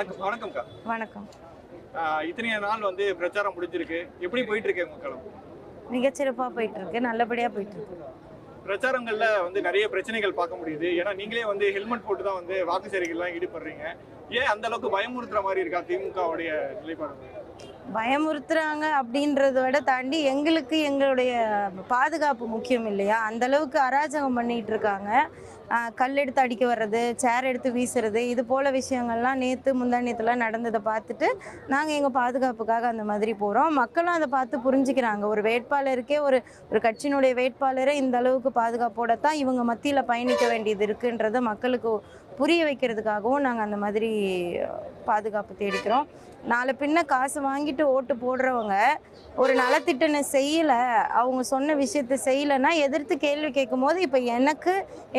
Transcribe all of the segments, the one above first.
வணக்கம் வணக்கம்க்கா வணக்கம். இத்தனை நாள் வந்து பிரச்சாரம் முடிஞ்சிருக்கு. எப்படி போயிட்டு இருக்கு உங்க களம் மிகச்சிறப்பாக போயிட்டு இருக்கு நல்லபடியாக போயிட்டு இருக்கு பிரச்சாரங்கள்ல வந்து நிறைய பிரச்சனைகள் பார்க்க முடியுது. ஏன்னா நீங்களே வந்து ஹெல்மெட் போட்டு தான் வந்து வாக்கு சேரிகள்லாம் ஈடுபடுறீங்க. ஏன் அந்த அளவுக்கு பயமுறுத்துற மாதிரி இருக்கா திமுகவுடைய நிலைப்பாடு? பயமுறுத்துறாங்க அப்படின்றத விட தாண்டி எங்களுக்கு எங்களுடைய பாதுகாப்பு முக்கியம் இல்லையா? அந்த அளவுக்கு அராஜகம் பண்ணிட்டு இருக்காங்க. கல் எடுத்து அடிக்க வர்றது சேர் எடுத்து வீசுறது இது போல விஷயங்கள்லாம் நேற்று முந்தானியத்தில் நடந்ததை பார்த்துட்டு நாங்கள் எங்கள் பாதுகாப்புக்காக அந்த மாதிரி போகிறோம் மக்களும் அதை பார்த்து புரிஞ்சுக்கிறாங்க. ஒரு வேட்பாளருக்கே ஒரு ஒரு கட்சியினுடைய வேட்பாளரை இந்த அளவுக்கு பாதுகாப்போட தான் இவங்க மத்தியில் பயணிக்க வேண்டியது இருக்குன்றது மக்களுக்கு புரிய வைக்கிறதுக்காகவும் நாங்கள் அந்த மாதிரி பாதுகாப்பு தேடிக்கிறோம். நாலு பின்ன காசு வாங்கிட்டு ஓட்டு போடுறவங்க ஒரு நலத்திட்டனை செய்யலை அவங்க சொன்ன விஷயத்த செய்யலைன்னா எதிர்த்து கேள்வி கேட்கும் போது இப்போ எனக்கு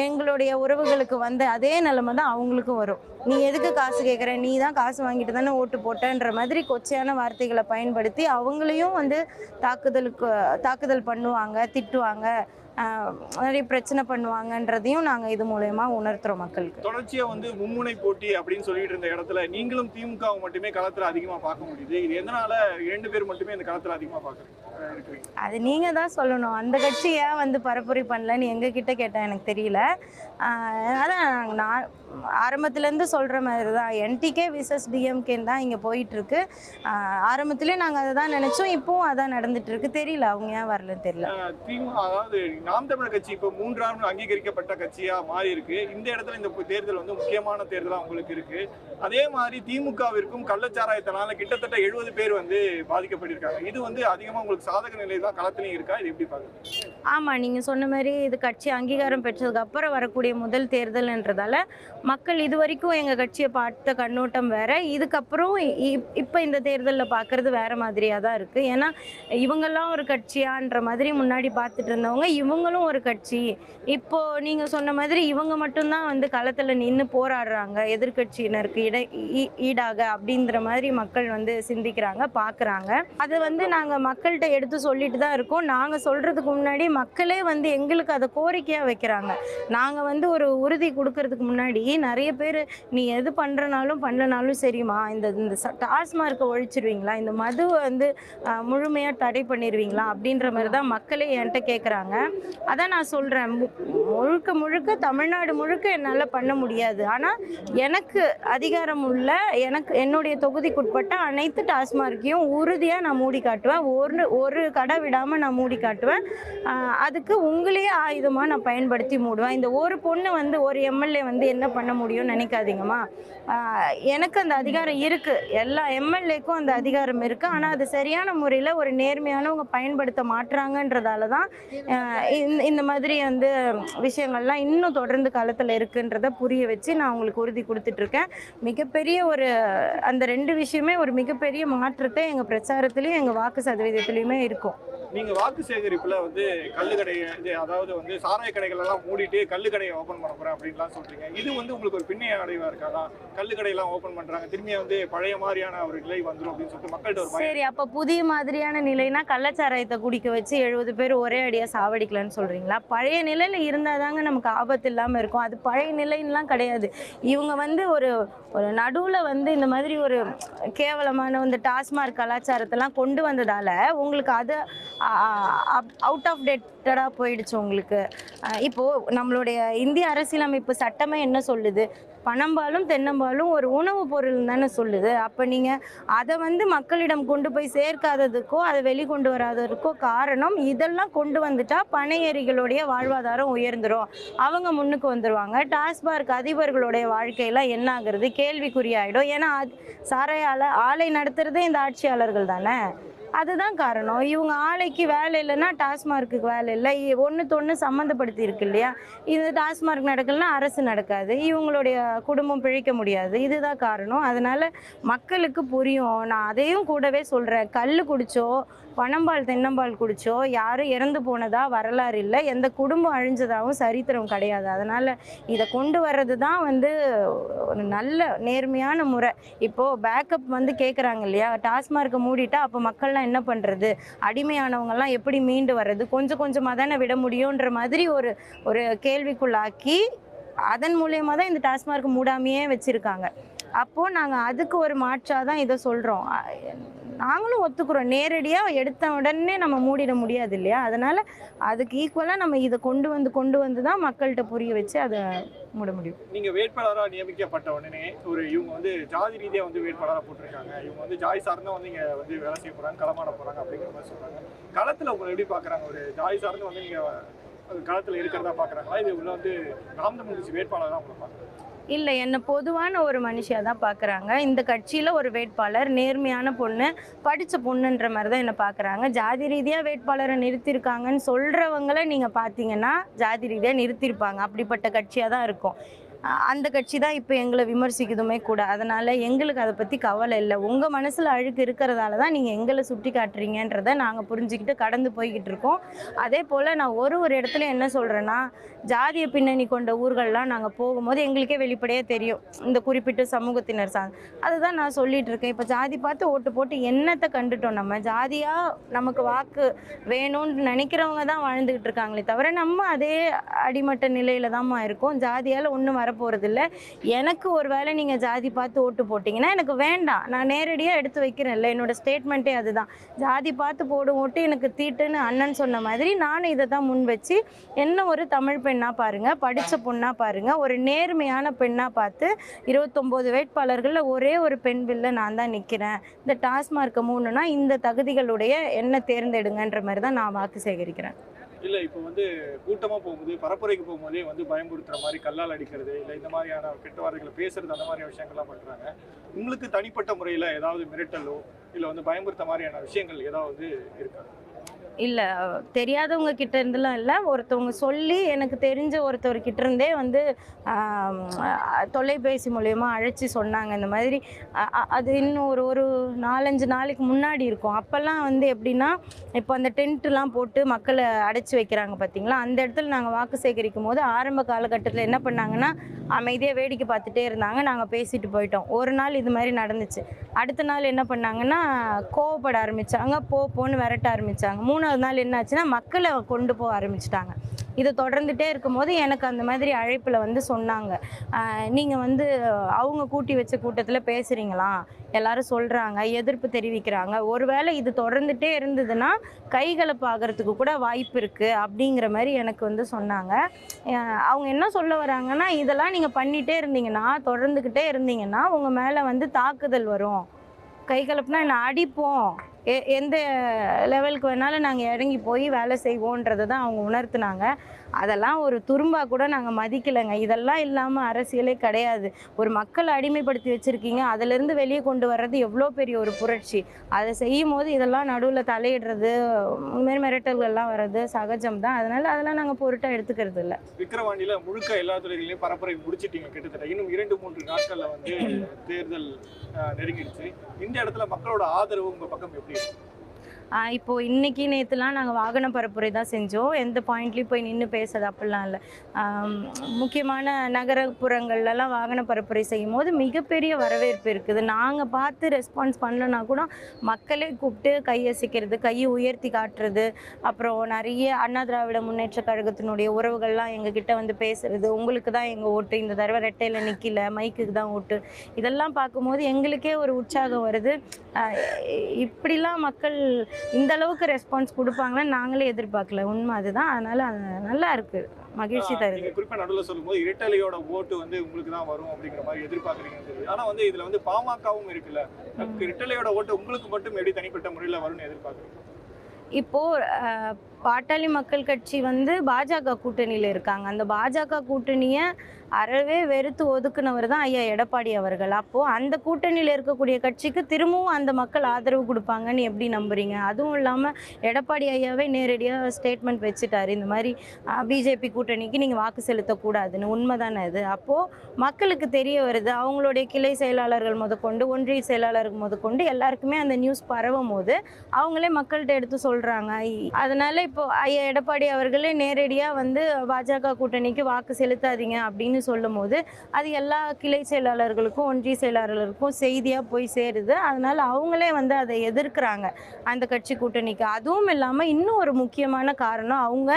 எங்களுடைய உறவுகளுக்கு வந்த அதே நிலைமை தான் அவங்களுக்கும் வரும். நீ எதுக்கு காசு கேட்குற? நீ தான் காசு வாங்கிட்டு தானே ஓட்டு போட்டன்ற மாதிரி கொச்சையான வார்த்தைகளை பயன்படுத்தி அவங்களையும் வந்து தாக்குதலுக்கு தாக்குதல் பண்ணுவாங்க திட்டுவாங்க. நிறைய பிரச்சனை பண்ணுவாங்கன்றதையும் நாங்கள் இது மூலயமா உணர்த்துறோம் மக்களுக்கு. தொடர்ச்சியா வந்து மும்முனை போட்டி அப்படின்னு சொல்லிட்டு இருந்த இடத்துல நீங்களும் திமுகவை மட்டுமே களத்துல அதிகமா பார்க்க முடியுது. இது எதனால இரண்டு பேர் மட்டுமே இந்த களத்துல அதிகமா பார்க்க இருக்கிறீங்க? அது நீங்கள் தான் சொல்லணும். அந்த கட்சி ஏன் வந்து பரப்புரை பண்ணலன்னு எங்கள் கிட்ட கேட்டால் எனக்கு தெரியல. அதான் நான் ஆரம்பத்துலேருந்து சொல்கிற மாதிரி தான் என்டிகே விசஸ் டிஎம்கேன்னு தான் இங்கே போயிட்டுருக்கு. ஆரம்பத்துலேயே நாங்கள் அதை தான் நினச்சோம். இப்போவும் அதான் நடந்துட்டு இருக்கு தெரியல. அவங்க ஏன் வரலன்னு தெரியல. திமுக அதாவது நாம் தமிழர் கட்சி இப்போ மூன்றாம் அங்கீகரிக்கப்பட்ட கட்சியா மாறி இருக்கு. இந்த இடத்துல இந்த தேர்தல் வந்து முக்கியமான தேர்தலா உங்களுக்கு இருக்கு. அதே மாதிரி திமுகவிற்கும் கள்ளச்சாராயத்தினால கிட்டத்தட்ட எழுபது பேர் வந்து பாதிக்கப்பட்டிருக்காங்க. இது வந்து அதிகமா உங்களுக்கு சாதக நிலை தான் களத்திலையும் இருக்கா? இது எப்படி பாக்குறீங்க? ஆமாம் நீங்கள் சொன்ன மாதிரி இது கட்சி அங்கீகாரம் பெற்றதுக்கு அப்புறம் வரக்கூடிய முதல் தேர்தல்ன்றதால மக்கள் இது வரைக்கும் எங்கள் கட்சியை பார்த்த கண்ணோட்டம் வேற. இதுக்கப்புறம் இப்போ இந்த தேர்தலில் பார்க்குறது வேற மாதிரியாக தான் இருக்குது ஏன்னா இவங்கெல்லாம் ஒரு கட்சியான்ற மாதிரி முன்னாடி பார்த்துட்டு இருந்தவங்க இவங்களும் ஒரு கட்சி. இப்போது நீங்கள் சொன்ன மாதிரி இவங்க மட்டும்தான் வந்து களத்தில் நின்று போராடுறாங்க. எதிர்க்கட்சியினருக்கு இட ஈ- ஈடாக அப்படின்ற மாதிரி மக்கள் வந்து சிந்திக்கிறாங்க பார்க்குறாங்க அது வந்து நாங்கள் மக்கள்கிட்ட எடுத்து சொல்லிட்டு தான் இருக்கோம். நாங்கள் சொல்கிறதுக்கு முன்னாடி மக்களே வந்து எங்களுக்கு அதை கோரிக்கையாக வைக்கிறாங்க. நாங்கள் வந்து ஒரு உறுதி கொடுக்கறதுக்கு முன்னாடி நிறைய பேர் நீ எது பண்ணுறனாலும் பண்ணலனாலும் சரிம்மா. இந்த இந்த டாஸ்மார்க்கை ஒழிச்சிருவீங்களா? இந்த மது வந்து முழுமையாக தடை பண்ணிடுவீங்களா அப்படின்ற மாதிரி தான் மக்களே என்கிட்ட கேட்குறாங்க அதான் நான் சொல்கிறேன் முழுக்க முழுக்க தமிழ்நாடு முழுக்க என்னால் பண்ண முடியாது. ஆனால் எனக்கு அதிகாரம் உள்ள எனக்கு என்னுடைய தொகுதிக்குட்பட்ட அனைத்து டாஸ்மார்க்கையும் உறுதியாக நான் மூடி காட்டுவேன். ஒரு ஒரு கடை விடாமல் நான் மூடி காட்டுவேன். அதுக்கு உங்களையே ஆயுதமாக நான் பயன்படுத்தி மூடுவேன். இந்த ஒரு பொண்ணு வந்து ஒரு எம்எல்ஏ வந்து என்ன பண்ண முடியும்னு நினைக்காதீங்கம்மா. எனக்கு அந்த அதிகாரம் இருக்குது எல்லா எம்எல்ஏக்கும் அந்த அதிகாரம் இருக்குது ஆனால் அது சரியான முறையில் ஒரு நேர்மையானவங்க பயன்படுத்த மாட்டுறாங்கன்றதால தான் இந்த- இந்த மாதிரி வந்து விஷயங்கள்லாம் இன்னும் தொடர்ந்து காலத்தில் இருக்குன்றத புரிய வச்சு நான் உங்களுக்கு உறுதி கொடுத்துட்ருக்கேன். மிகப்பெரிய ஒரு அந்த ரெண்டு விஷயமே ஒரு மிகப்பெரிய மாற்றத்தை எங்கள் பிரச்சாரத்துலேயும் எங்கள் வாக்கு சதவீதத்துலேயுமே இருக்கும். நீங்கள் வாக்கு சேகரிப்பில் வந்து கல்லு கடையை இது அதாவது வந்து சாராய கடைகள் எல்லாம் மூடிட்டு கல்லு கடையை ஓப்பன் பண்ண போறேன் அப்படின்லாம் சொல்றீங்க. இது வந்து உங்களுக்கு ஒரு பின்னைய அடைவா இருக்காதா கல்லு கடையெல்லாம் ஓப்பன் பண்றாங்க. திரும்பி வந்து பழைய மாதிரியான ஒரு நிலை வந்துடும் அப்படின்னு சொல்லிட்டு மக்கள்கிட்ட ஒரு சரி அப்ப புதிய மாதிரியான நிலைனா கள்ளச்சாராயத்தை குடிக்க வச்சு எழுபது பேர் ஒரே அடியா சாவடிக்கலன்னு சொல்றீங்களா? பழைய நிலையில இருந்தாதாங்க நமக்கு ஆபத்து இல்லாம இருக்கும். அது பழைய நிலைன்னுலாம் கிடையாது. இவங்க வந்து ஒரு ஒரு நடுவுல வந்து இந்த மாதிரி ஒரு கேவலமான இந்த டாஸ்மார்க் கலாச்சாரத்தெல்லாம் கொண்டு வந்ததால உங்களுக்கு அது அவுட் ஆஃப் டேட் டேட்டடாக போயிடுச்சு உங்களுக்கு. இப்போது நம்மளுடைய இந்திய அரசியலமைப்பு சட்டமே என்ன சொல்லுது? பனம்பாலும் தென்னம்பாலும் ஒரு உணவுப் பொருள் தானே சொல்லுது. அப்போ நீங்கள் அதை வந்து மக்களிடம் கொண்டு போய் சேர்க்காததுக்கோ அதை வெளிக்கொண்டு வராததுக்கோ காரணம் இதெல்லாம் கொண்டு வந்துட்டா பனையேறிகளுடைய வாழ்வாதாரம் உயர்ந்துடும் அவங்க முன்னுக்கு வந்துடுவாங்க டாஸ்மார்க் அதிபர்களுடைய வாழ்க்கையெல்லாம் என்ன ஆகுறது? கேள்விக்குறியாயிடும். ஏன்னா அது ஆலை ஆலை நடத்துறதே இந்த ஆட்சியாளர்கள் தானே? அதுதான் காரணம். இவங்க ஆலைக்கு வேலை இல்லைன்னா டாஸ்மார்க்குக்கு வேலை இல்லை. ஒன்றுத்து ஒன்று சம்மந்தப்படுத்தி இருக்கு இல்லையா? இது டாஸ்மார்க் நடக்கலன்னா அரசு நடக்காது. இவங்களுடைய குடும்பம் பிழைக்க முடியாது. இதுதான் காரணம். அதனால மக்களுக்கு புரியும். நான் அதையும் கூடவே சொல்கிறேன் கல் குடிச்சோ பணம்பால் தென்னம்பால் குடிச்சோ யாரும் இறந்து போனதா வரலாறு இல்லை. எந்த குடும்பம் அழிஞ்சதாகவும் சரித்திரம் கிடையாது. அதனால் இதை கொண்டு வர்றது தான் வந்து ஒரு நல்ல நேர்மையான முறை. இப்போது பேக்கப் வந்து கேட்குறாங்க இல்லையா? டாஸ்மார்க்கை மூடிட்டா அப்போ மக்கள்லாம் என்ன பண்ணுறது அடிமையானவங்கெல்லாம் எப்படி மீண்டு வர்றது? கொஞ்சம் கொஞ்சமாக தானே விட முடியுன்ற மாதிரி ஒரு ஒரு கேள்விக்குள்ளாக்கி அதன் மூலயமா தான் இந்த டாஸ்மார்க் மூடாமையே வச்சுருக்காங்க. அப்போது நாங்கள் அதுக்கு ஒரு மாற்றாக தான் இதை சொல்கிறோம் நாங்களும் ஒத்துக்கிறோம். நேரடியாக எடுத்த உடனே நம்ம மூடிட முடியாது இல்லையா? அதனால் அதுக்கு ஈக்குவலாக நம்ம இதை கொண்டு வந்து கொண்டு வந்து தான் மக்கள்கிட்ட புரிய வச்சு அதை மூட முடியும். நீங்கள் வேட்பாளராக நியமிக்கப்பட்ட உடனே ஒரு இவங்க வந்து ஜாதி ரீதியாக வந்து வேட்பாளராக போட்டிருக்காங்க. இவங்க வந்து ஜாதி சார்ந்தா வந்து இங்கே வந்து வேலை செய்ய போகிறாங்க களமாட போகிறாங்க அப்படிங்கிற மாதிரி சொல்கிறாங்க களத்தில் உங்களை எப்படி பார்க்குறாங்க ஒரு ஜாதி சார்ந்து வந்து நீங்கள் களத்தில் இருக்கிறதா பார்க்குறாங்களா இது உள்ள வந்து நாம் வேட்பாளராக உங்களை பார்க்குறாங்க இல்லை என்னை பொதுவான ஒரு மனுஷியாக தான் பார்க்குறாங்க இந்த கட்சியில் ஒரு வேட்பாளர் நேர்மையான பொண்ணு படித்த பொண்ணுன்ற மாதிரி தான் என்னை பார்க்குறாங்க ஜாதி ரீதியாக வேட்பாளரை நிறுத்தியிருக்காங்கன்னு சொல்கிறவங்கள நீங்கள் பார்த்தீங்கன்னா ஜாதி ரீதியாக நிறுத்தியிருப்பாங்க. அப்படிப்பட்ட கட்சியாக தான் இருக்கும். அந்த கட்சி தான் இப்போ எங்களை விமர்சிக்குதுமே கூட. அதனால் எங்களுக்கு அதை பற்றி கவலை இல்லை. உங்கள் மனசில் அழுக்கு இருக்கிறதால தான் நீங்கள் எங்களை சுட்டி காட்டுறீங்கன்றதை நாங்கள் புரிஞ்சுக்கிட்டு கடந்து போய்கிட்டு இருக்கோம். அதே போல் நான் ஒரு ஒரு இடத்துல என்ன சொல்கிறேன்னா ஜாதிய பின்னணி கொண்ட ஊர்கள்லாம் நாங்கள் போகும்போது எங்களுக்கே வெளிப்படையாக தெரியும். இந்த குறிப்பிட்ட சமூகத்தினர் சார் அதுதான் நான் சொல்லிட்டு இருக்கேன். இப்போ ஜாதி பார்த்து ஓட்டு போட்டு என்னத்தை கண்டுட்டோம் நம்ம? ஜாதியாக நமக்கு வாக்கு வேணும்னு நினைக்கிறவங்க தான் வாழ்ந்துக்கிட்டு இருக்காங்களே தவிர நம்ம அதே அடிமட்ட நிலையில தான்மா இருக்கோம். ஜாதியால் ஒன்றும் வரப்போகிறதில்ல எனக்கு ஒரு வேளை நீங்கள் ஜாதி பார்த்து ஓட்டு போட்டிங்கன்னா எனக்கு வேண்டாம். நான் நேரடியாக எடுத்து வைக்கிறேன்ல. என்னோட ஸ்டேட்மெண்ட்டே அதுதான். ஜாதி பார்த்து போடும் ஓட்டு எனக்கு தீட்டுன்னு அண்ணன் சொன்ன மாதிரி நானும் இதை தான் முன் வச்சு என்ன ஒரு தமிழ் பெண்ணாக பாருங்கள் படித்த பொண்ணாக பாருங்கள் ஒரு நேர்மையான பெண்ணாக பார்த்து இருபத்தொம்போது வேட்பாளர்களில் ஒரே ஒரு பெண் பில்ல நான் தான் நிற்கிறேன் இந்த டாஸ்மார்க்கை மூணுனா இந்த தகுதிகளுடைய என்ன தேர்ந்தெடுங்கன்ற மாதிரி தான் நான் வாக்கு சேகரிக்கிறேன். இல்லை இப்போ வந்து கூட்டமாக போகும்போது பரப்புரைக்கு போகும்போதே வந்து பயமுறுத்துற மாதிரி கல்லால் அடிக்கிறது இல்லை இந்த மாதிரியான கெட்ட வார்த்தைகளை பேசுறது அந்த மாதிரியான விஷயங்கள்லாம் பண்ணுறாங்க உங்களுக்கு தனிப்பட்ட முறையில் ஏதாவது மிரட்டலோ இல்லை வந்து பயமுறுத்த மாதிரியான விஷயங்கள் ஏதாவது இருக்காது இல்லை தெரியாதவங்க கிட்ட இருந்துலாம் இல்லை. ஒருத்தவங்க சொல்லி எனக்கு தெரிஞ்ச ஒருத்தவர் கிட்ட இருந்தே வந்து தொலைபேசி மூலயமா அழைச்சி சொன்னாங்க. இந்த மாதிரி அது இன்னும் ஒரு ஒரு நாலஞ்சு நாளைக்கு முன்னாடி இருக்கும். அப்போல்லாம் வந்து எப்படின்னா இப்போ அந்த டென்ட்டுலாம் போட்டு மக்களை அடைச்சி வைக்கிறாங்க பார்த்தீங்களா அந்த இடத்துல நாங்கள் வாக்கு சேகரிக்கும் போது ஆரம்ப காலகட்டத்தில் என்ன பண்ணாங்கன்னா அமைதியாக வேடிக்கை பார்த்துட்டே இருந்தாங்க. நாங்கள் பேசிட்டு போயிட்டோம். ஒரு நாள் இது மாதிரி நடந்துச்சு. அடுத்த நாள் என்ன பண்ணாங்கன்னா கோவப்பட ஆரம்பிச்சாங்க. போ போன்னு விரட்ட ஆரம்பிச்சாங்க. மூணாவது நாள் என்னாச்சுன்னா மக்களை கொண்டு போக ஆரம்பிச்சிட்டாங்க. இது தொடர்ந்துட்டே இருக்கும்போது எனக்கு அந்த மாதிரி அழைப்பில் வந்து சொன்னாங்க. நீங்கள் வந்து அவங்க கூட்டி வச்ச கூட்டத்தில் பேசுகிறீங்களா எல்லாரும் சொல்கிறாங்க எதிர்ப்பு தெரிவிக்கிறாங்க. ஒருவேளை இது தொடர்ந்துட்டே இருந்ததுன்னா கைகலப்பு ஆகிறதுக்கு கூட வாய்ப்பு இருக்குது அப்படிங்கிற மாதிரி எனக்கு வந்து சொன்னாங்க. அவங்க என்ன சொல்ல வராங்கன்னா இதெல்லாம் நீங்கள் பண்ணிகிட்டே இருந்தீங்கன்னா தொடர்ந்துக்கிட்டே இருந்தீங்கன்னா உங்கள் மேலே வந்து தாக்குதல் வரும். கைகலப்புனா என்ன அடிப்போம். எ எந்த லெவலுக்கு வேணாலும் நாங்கள் இறங்கி போய் வேலை செய்வோன்றதை தான் அவங்க உணர்த்துனாங்க. அதெல்லாம் ஒரு துரும்பா கூட நாங்கள் மதிக்கலைங்க. இதெல்லாம் இல்லாமல் அரசியலே கிடையாது. ஒரு மக்களை அடிமைப்படுத்தி வச்சுருக்கீங்க. அதிலிருந்து வெளியே கொண்டு வர்றது எவ்வளோ பெரிய ஒரு புரட்சி. அதை செய்யும் போது இதெல்லாம் நடுவில் தலையிடுறது உண்மை மிரட்டல்கள்லாம் வர்றது சகஜம் தான். அதனால் அதெல்லாம் நாங்கள் பொருட்டாக எடுத்துக்கிறது இல்லை. விக்கிரவாண்டியில முழுக்க எல்லா துறைகளையும் பரப்புரை முடிச்சிட்டீங்க கிட்டத்தட்ட. இன்னும் இரண்டு மூன்று நாட்கள்ல வந்து தேர்தல் நெருங்கிடுச்சு. இந்த இடத்துல மக்களோட ஆதரவு உங்க பக்கம் எப்படி இருக்கு? இப்போது இப்போ இன்னைக்கு நேற்றுலாம் நாங்கள் வாகன பரப்புரை தான் செஞ்சோம். எந்த பாயிண்ட்லேயும் போய் நின்று பேசுறது அப்படிலாம் இல்லை. முக்கியமான நகரப்புறங்கள்லாம் வாகன பரப்புரை செய்யும் போது மிகப்பெரிய வரவேற்பு இருக்குது. நாங்கள் பார்த்து ரெஸ்பான்ஸ் பண்ணலனா கூட மக்களே கூப்பிட்டு கையசிக்கிறது கையை உயர்த்தி காட்டுறது அப்புறம் நிறைய அண்ணா திராவிட முன்னேற்ற கழகத்தினுடைய உறவுகள்லாம் எங்ககிட்ட வந்து பேசுறது உங்களுக்கு தான் எங்கள் ஓட்டு? இந்த தடவை ரெட்டையில் நிற்கல மைக்குக்கு தான் ஓட்டு? இதெல்லாம் பார்க்கும்போது எங்களுக்கே ஒரு உற்சாகம் வருது. இப்படிலாம் மக்கள் இந்த அளவுக்கு ரெஸ்பான்ஸ் கொடுப்பாங்கன்னு நாங்களே எதிர்பார்க்கல. உண்மை அதுதான். அதனால அது நல்லா இருக்கு. மகிழ்ச்சி தருது. குறிப்பா நடுவில் சொல்லும்போது இரட்டலையோட ஓட்டு வந்து உங்களுக்கு தான் வரும் அப்படிங்கிற மாதிரி எதிர்பார்க்குறீங்கன்னு ஆனா வந்து இதுல வந்து பாமகவும் இருக்குல்ல. இரட்டலையோட ஓட்டு உங்களுக்கு மட்டும் எப்படி தனிப்பட்ட முறையில வரும்னு எதிர்பார்க்குறீங்க? இப்போ பாட்டாளி மக்கள் கட்சி வந்து பாஜக கூட்டணியில் இருக்காங்க. அந்த பாஜக கூட்டணியை அறவே வெறுத்து ஒதுக்குனவர் தான் ஐயா எடப்பாடி அவர்கள். அப்போது அந்த கூட்டணியில் இருக்கக்கூடிய கட்சிக்கு திரும்பவும் அந்த மக்கள் ஆதரவு கொடுப்பாங்கன்னு எப்படி நம்புறீங்க? அதுவும் இல்லாமல் எடப்பாடி ஐயாவே நேரடியாக ஸ்டேட்மெண்ட் வச்சுட்டாரு. இந்த மாதிரி பிஜேபி கூட்டணிக்கு நீங்கள் வாக்கு செலுத்தக்கூடாதுன்னு. உண்மை தானே அது? அப்போது மக்களுக்கு தெரிய வருது. அவங்களுடைய கிளை செயலாளர்கள் முதற்கொண்டு ஒன்றிய செயலாளர்கள் முதற்கொண்டு எல்லாருக்குமே அந்த நியூஸ் பரவும் போது அவங்களே மக்கள்கிட்ட எடுத்து சொல்கிறாங்க அதனால் இப்போ ஐயா எடப்பாடி அவர்களே நேரடியாக வந்து பாஜக கூட்டணிக்கு வாக்கு செலுத்தாதீங்க அப்படின்னு சொல்லும்போது அது எல்லா கிளை செயலாளர்களுக்கும் ஒன்றிய செயலாளர்களுக்கும் செய்தியாக போய் சேருது. அதனால அவங்களே வந்து அதை எதிர்க்கிறாங்க அந்த கட்சி கூட்டணிக்கு. அதுவும் இல்லாமல் இன்னும் ஒரு முக்கியமான காரணம் அவங்க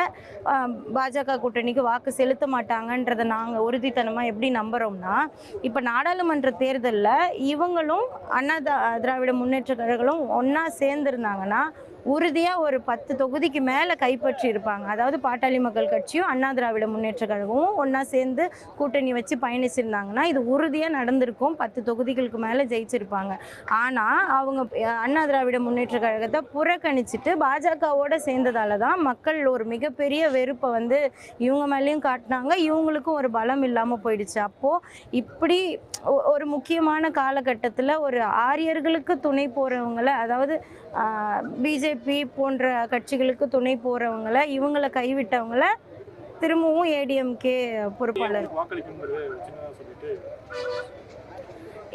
பாஜக கூட்டணிக்கு வாக்கு செலுத்த மாட்டாங்கன்றதை நாங்கள் உறுதித்தனமாக எப்படி நம்புகிறோம்னா இப்போ நாடாளுமன்ற தேர்தலில் இவங்களும் அண்ணா திராவிட முன்னேற்ற கழகங்களும் ஒன்றா சேர்ந்துருந்தாங்கன்னா உறுதியாக ஒரு பத்து தொகுதிக்கு மேலே கைப்பற்றி இருப்பாங்க. அதாவது பாட்டாளி மக்கள் கட்சியும் அண்ணா திராவிட முன்னேற்ற கழகமும் ஒன்றா சேர்ந்து கூட்டணி வச்சு பயணிச்சிருந்தாங்கன்னா இது உறுதியாக நடந்திருக்கும். பத்து தொகுதிகளுக்கு மேலே ஜெயிச்சிருப்பாங்க. ஆனால் அவங்க அண்ணா திராவிட முன்னேற்ற கழகத்தை புறக்கணிச்சிட்டு பாஜகவோட சேர்ந்ததால தான் மக்கள் ஒரு மிகப்பெரிய வெறுப்பை வந்து இவங்க மேலேயும் காட்டினாங்க. இவங்களுக்கும் ஒரு பலம் இல்லாமல் போயிடுச்சு. அப்போது இப்படி ஒ- ஒரு முக்கியமான காலகட்டத்தில் ஒரு ஆரியர்களுக்கு துணை போகிறவங்கள அதாவது பிஜேபி போன்ற கட்சிகளுக்கு துணை போகிறவங்கள இவங்கள கைவிட்டவங்கள திரும்பவும் ஏடிஎம்கே பொறுப்பாளர்.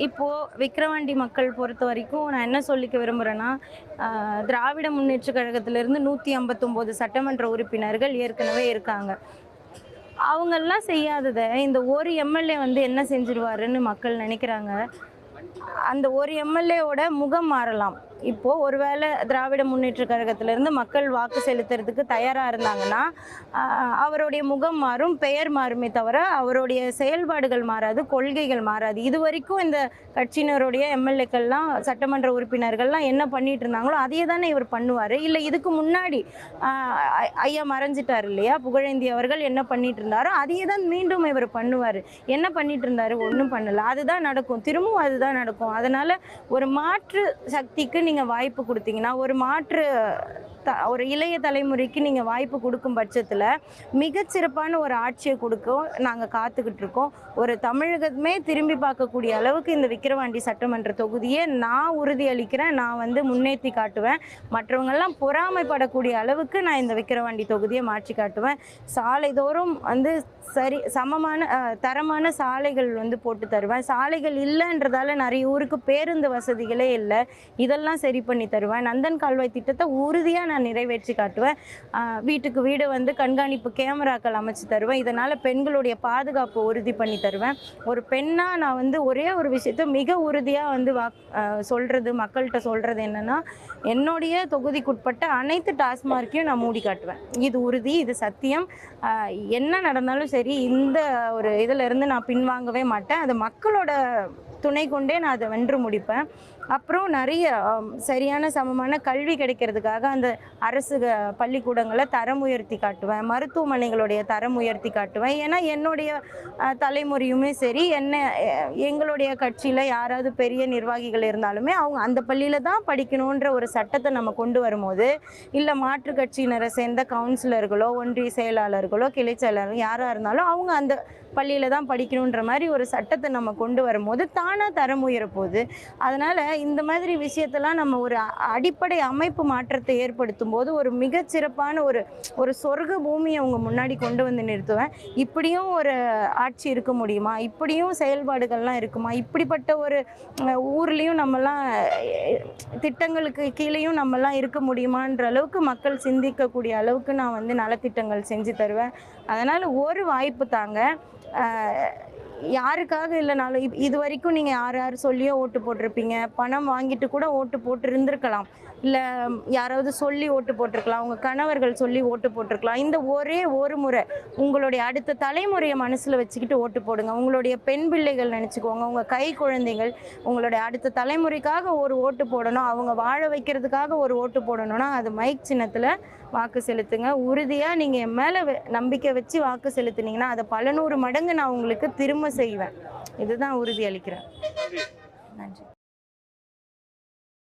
இப்போ விக்கிரவாண்டி மக்கள் பொறுத்த வரைக்கும் நான் என்ன சொல்லிக்க விரும்புகிறேன்னா திராவிட முன்னேற்ற கழகத்திலிருந்து நூற்றி ஐம்பத்தொம்போது சட்டமன்ற உறுப்பினர்கள் ஏற்கனவே இருக்காங்க. அவங்கெல்லாம் செய்யாததை இந்த ஒரு எம்எல்ஏ வந்து என்ன செஞ்சிருவாருன்னு மக்கள் நினைக்கிறாங்க. அந்த ஒரு எம்எல்ஏவோட முகம் மாறலாம். இப்போ ஒருவேளை திராவிட முன்னேற்ற கழகத்திலிருந்து மக்கள் வாக்கு செலுத்துறதுக்கு தயாராக இருந்தாங்கன்னா அவருடைய முகம் மாறும் பெயர் மாறுமே தவிர அவருடைய செயல்பாடுகள் மாறாது கொள்கைகள் மாறாது. இது வரைக்கும் இந்த கட்சியினருடைய எம்எல்ஏக்கள்லாம் சட்டமன்ற உறுப்பினர்கள்லாம் என்ன பண்ணிட்டு இருந்தாங்களோ அதையே தானே இவர் பண்ணுவார். இல்லை இதுக்கு முன்னாடி ஐ- ஐயா மறைஞ்சிட்டார் இல்லையா? புகழேந்தி அவர்கள் என்ன பண்ணிட்டு இருந்தாரோ அதையே தான் மீண்டும் இவர் பண்ணுவார். என்ன பண்ணிட்டு இருந்தாரு? ஒன்றும் பண்ணல. அதுதான் நடக்கும். திரும்பவும் அதுதான் நடக்கும். அதனால ஒரு மாற்று சக்திக்கு நீங்க வாய்ப்பு கொடுத்தீங்கன்னா ஒரு மாற்று த- ஒரு இளைய தலைமுறைக்கு நீங்கள் வாய்ப்பு கொடுக்கும் பட்சத்தில் மிகச்சிறப்பான ஒரு ஆட்சியை கொடுக்கும் நாங்கள் காத்துக்கிட்டு இருக்கோம். ஒரு தமிழகமே திரும்பி பார்க்கக்கூடிய அளவுக்கு இந்த விக்கிரவாண்டி சட்டமன்ற தொகுதியை நான் உறுதி அளிக்கிறேன் நான் வந்து முன்னேற்றி காட்டுவேன். மற்றவங்கெல்லாம் பொறாமைப்படக்கூடிய அளவுக்கு நான் இந்த விக்கிரவாண்டி தொகுதியை மாற்றி காட்டுவேன். சாலைதோறும் வந்து சரி சமமான தரமான சாலைகள் வந்து போட்டு தருவேன். சாலைகள் இல்லைன்றதால நிறைய ஊருக்கு பேருந்து வசதிகளே இல்லை. இதெல்லாம் சரி பண்ணி தருவேன். நந்தன் கால்வாய் திட்டத்தை உறுதியாக நான் நிறைவேற்றி காட்டுவேன். வீட்டுக்கு வீடு வந்து கண்காணிப்பு கேமராக்கள் அமைச்சு தருவேன். இதனால் பெண்களுடைய பாதுகாப்பு உறுதி பண்ணி தருவேன். ஒரு பெண்ணாக நான் வந்து ஒரே ஒரு விஷயத்த மிக உறுதியாக வந்து வாக் சொல்கிறது மக்கள்கிட்ட சொல்கிறது என்னன்னா என்னுடைய தொகுதிக்குட்பட்ட அனைத்து டாஸ்மார்க்கையும் நான் மூடி காட்டுவேன். இது உறுதி இது சத்தியம். என்ன நடந்தாலும் சரி இந்த ஒரு இதிலிருந்து நான் பின்வாங்கவே மாட்டேன். அது மக்களோட துணை கொண்டே நான் அதை வென்று முடிப்பேன். அப்புறம் நிறைய சரியான சமமான கல்வி கிடைக்கிறதுக்காக அந்த அரசு பள்ளிக்கூடங்களை தரம் உயர்த்தி காட்டுவேன். மருத்துவமனைகளுடைய தரம் உயர்த்தி காட்டுவேன். ஏன்னா என்னுடைய தலைமுறையுமே சரி என்ன எங்களுடைய கட்சியில் யாராவது பெரிய நிர்வாகிகள் இருந்தாலுமே அவங்க அந்த பள்ளியில் தான் படிக்கணுன்ற ஒரு சட்டத்தை நம்ம கொண்டு வரும்போது இல்லை மாற்று கட்சியினரை சேர்ந்த கவுன்சிலர்களோ ஒன்றிய செயலாளர்களோ கிளை செயலாளர்கள் யாராக இருந்தாலும் அவங்க அந்த பள்ளியில் தான் படிக்கணுன்ற மாதிரி ஒரு சட்டத்தை நம்ம கொண்டு வரும்போது தானாக தரம் உயரப்போகுது. அதனால் இந்த மாதிரி விஷயத்தெல்லாம் நம்ம ஒரு அடிப்படை அமைப்பு மாற்றத்தை ஏற்படுத்தும் போது ஒரு மிகச்சிறப்பான ஒரு ஒரு சொர்க்க பூமியை அவங்க முன்னாடி கொண்டு வந்து நிறுத்துவேன். இப்படியும் ஒரு ஆட்சி இருக்க முடியுமா? இப்படியும் செயல்பாடுகள்லாம் இருக்குமா? இப்படிப்பட்ட ஒரு ஊர்லேயும் நம்மலாம் திட்டங்களுக்கு கீழேயும் நம்மலாம் இருக்க முடியுமான்ற அளவுக்கு மக்கள் சிந்திக்கக்கூடிய அளவுக்கு நான் வந்து நலத்திட்டங்கள் செஞ்சு தருவேன். அதனால் ஒரு வாய்ப்பு தாங்க. யாருக்காக இல்லைனாலும் இது வரைக்கும் நீங்கள் யார் யார் சொல்லியோ ஓட்டு போட்டிருப்பீங்க? பணம் வாங்கிட்டு கூட ஓட்டு போட்டு இருந்திருக்கலாம் இல்லை யாராவது சொல்லி ஓட்டு போட்டிருக்கலாம் உங்கள் கணவர்கள் சொல்லி ஓட்டு போட்டிருக்கலாம். இந்த ஒரே ஒரு முறை உங்களுடைய அடுத்த தலைமுறையை மனசில் வச்சுக்கிட்டு ஓட்டு போடுங்க. உங்களுடைய பெண் பிள்ளைகள் நினச்சிக்கோங்க. உங்கள் கை குழந்தைகள் உங்களுடைய அடுத்த தலைமுறைக்காக ஒரு ஓட்டு போடணும். அவங்க வாழ வைக்கிறதுக்காக ஒரு ஓட்டு போடணும்னா அது மைக் சின்னத்தில் வாக்கு செலுத்துங்க. உறுதியாக நீங்கள் என் மேலே நம்பிக்கை வச்சு வாக்கு செலுத்துனீங்கன்னா அதை பல நூறு மடங்கு நான் உங்களுக்கு திரும்ப செய்வேன். இதுதான் உறுதி அளிக்கிறேன் நன்றி.